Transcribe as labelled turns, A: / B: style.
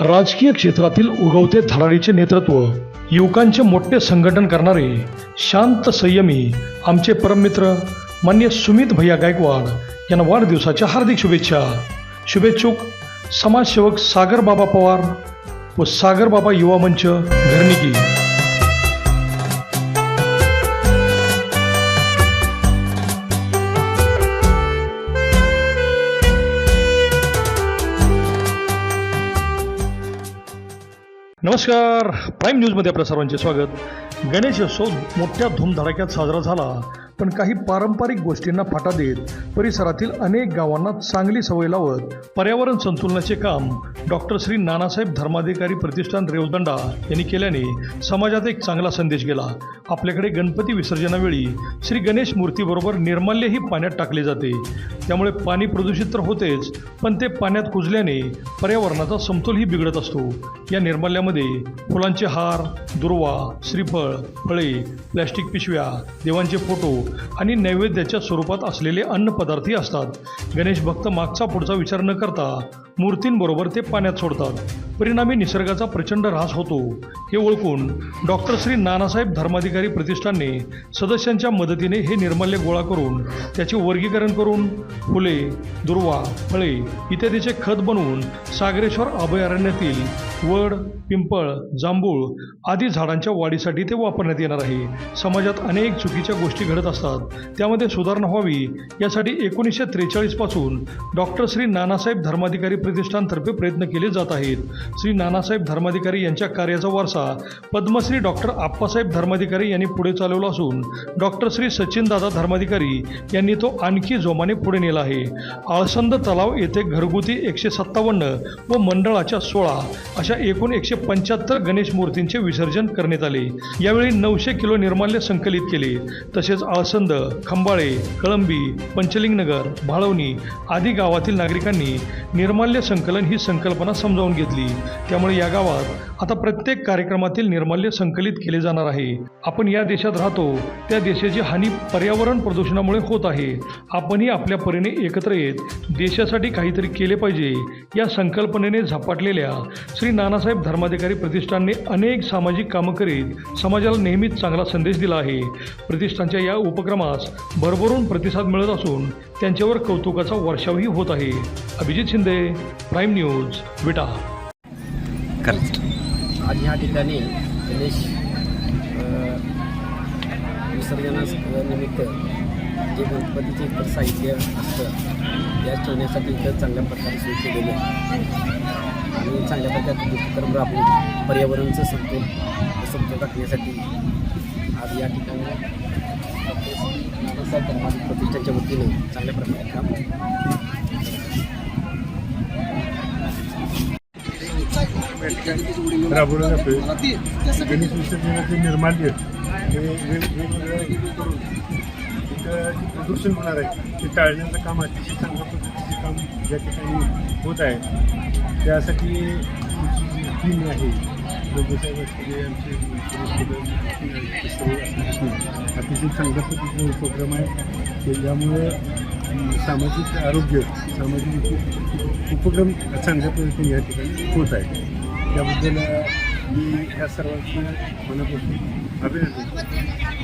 A: राजकीय क्षेत्रातील उगवते धडाडीचे नेतृत्व युवकांचे मोठे संघटन करणारे शांत संयमी आमचे परममित्र मान्य सुमित भैया गायकवाड यांना वाढदिवसाच्या हार्दिक शुभेच्छा. शुभेच्छुक समाजसेवक सागरबाबा पवार व सागरबाबा युवा मंच घरणिकी नमस्कार. प्राईम न्यूजमध्ये आपल्या सर्वांचे स्वागत. गणेशोत्सव मोठ्या धूमधडाक्यात साजरा झाला. पण काही पारंपरिक गोष्टींना फाटा देत परिसरातील अनेक गावांना चांगली सवय लावत पर्यावरण संतुलनाचे काम डॉक्टर श्री नानासाहेब धर्माधिकारी प्रतिष्ठान रेवदंडा यांनी केल्याने समाजात एक चांगला संदेश गेला. आपल्याकडे गणपती विसर्जनावेळी श्री गणेश मूर्तीबरोबर निर्माल्यही पाण्यात टाकले जाते. त्यामुळे पाणी प्रदूषित तर होतेच पण ते पाण्यात कुजल्याने पर्यावरणाचा समतोलही बिघडत असतो. या निर्माल्यामध्ये फुलांचे हार दुर्वा श्रीफळ फळे प्लॅस्टिक पिशव्या देवांचे फोटो आणि नैवेद्याच्या स्वरूपात असलेले अन्नपदार्थही असतात. गणेश भक्त मागचा पुढचा विचार न करता मूर्तींबरोबर ते पाण्यात सोडतात. परिणामी निसर्गाचा प्रचंड ऱ्हास होतो. हे ओळखून डॉक्टर श्री नानासाहेब धर्माधिकारी प्रतिष्ठानने सदस्यांच्या मदतीने हे निर्माल्य गोळा करून त्याचे वर्गीकरण करून फुले दुर्वा फळे इत्यादीचे खत बनवून सागरेश्वर अभयारण्यातील वड पिंपळ जांभूळ आदी झाडांच्या वाढीसाठी ते वापरण्यात येणार आहे. समाजात अनेक चुकीच्या गोष्टी घडत असतात. त्यामध्ये सुधारणा व्हावी यासाठी एकोणीसशे त्रेचाळीसपासून डॉक्टर श्री नानासाहेब धर्माधिकारी प्रतिष्ठानतर्फे प्रयत्न केले जात आहेत. श्री नानासाहेब धर्माधिकारी यांच्या कार्याचा वारसा पद्मश्री डॉक्टर आप्पासाहेब धर्माधिकारी यांनी पुढे चालवला असून डॉक्टर श्री सचिनदादा धर्माधिकारी यांनी तो आणखी जोमाने पुढे नेला आहे. आळसंद तलाव येथे घरगुती एकशे सत्तावन्न व मंडळाच्या सोळा अशा एकूण एकशे पंच्याहत्तर गणेश मूर्तींचे विसर्जन करण्यात आले. यावेळी नऊशे किलो निर्माल्य संकलित केले. तसेच आळसंद खंबाळे कळंबी पंचलिंगनगर भाळवणी आदी गावातील नागरिकांनी निर्माल्य संकलन ही संकल्पना समजावून घेतली. त्यामुळे या गावात आता प्रत्येक कार्यक्रमातील निर्माल्य संकलित केले जाणार आहे. आपण या देशात राहतो त्या देशाची हानी पर्यावरण प्रदूषणामुळे होत आहे. आपणही आपल्या परीने एकत्र येत देशासाठी काहीतरी केले पाहिजे या संकल्पनेने झपाटलेल्या श्री नानासाहेब धर्माधिकारी प्रतिष्ठानने अनेक सामाजिक कामं करीत समाजाला नेहमीच चांगला संदेश दिला आहे. प्रतिष्ठानच्या या उपक्रमास भरभरून प्रतिसाद मिळत असून त्यांच्यावर कौतुकाचा वर्षावही होत आहे. Abhijit Shinde prime news Vita.
B: Correct.
C: आज ह्या ठिकाणी गणेश अ, विसर्जनास निमित्त जे गणपतीचे इतर साहित्य असतं त्या ठेवण्यासाठी इथं चांगल्या प्रकारे सोय केलेली आहे. आणि चांगल्या प्रकारे उपक्रम राबवून पर्यावरणाचं समतोल समतोल राखण्यासाठी आज या ठिकाणी नानासाहेब धर्माधिक प्रतिष्ठानच्या वतीने चांगल्या प्रकारे काम
D: राबवलं जातं गणेश विसर्जनाचे निर्माल्य हे वेगवेगळ्या हे करून तिथं प्रदूषण होणार आहे ते टाळण्याचं काम अतिशय चांगल्या पद्धतीचे काम या ठिकाणी होत आहे त्यासाठी टीम आहे दोघेसाहेब असलेले आमचे अतिशय चांगल्या पद्धतीचा उपक्रम आहे. त्याच्यामुळे सामाजिक आरोग्य सामाजिक उपक्रम चांगल्या पद्धतीने या ठिकाणी होत आहे. त्याबद्दल मी ह्या सर्वांची मनापासून अभिनंदन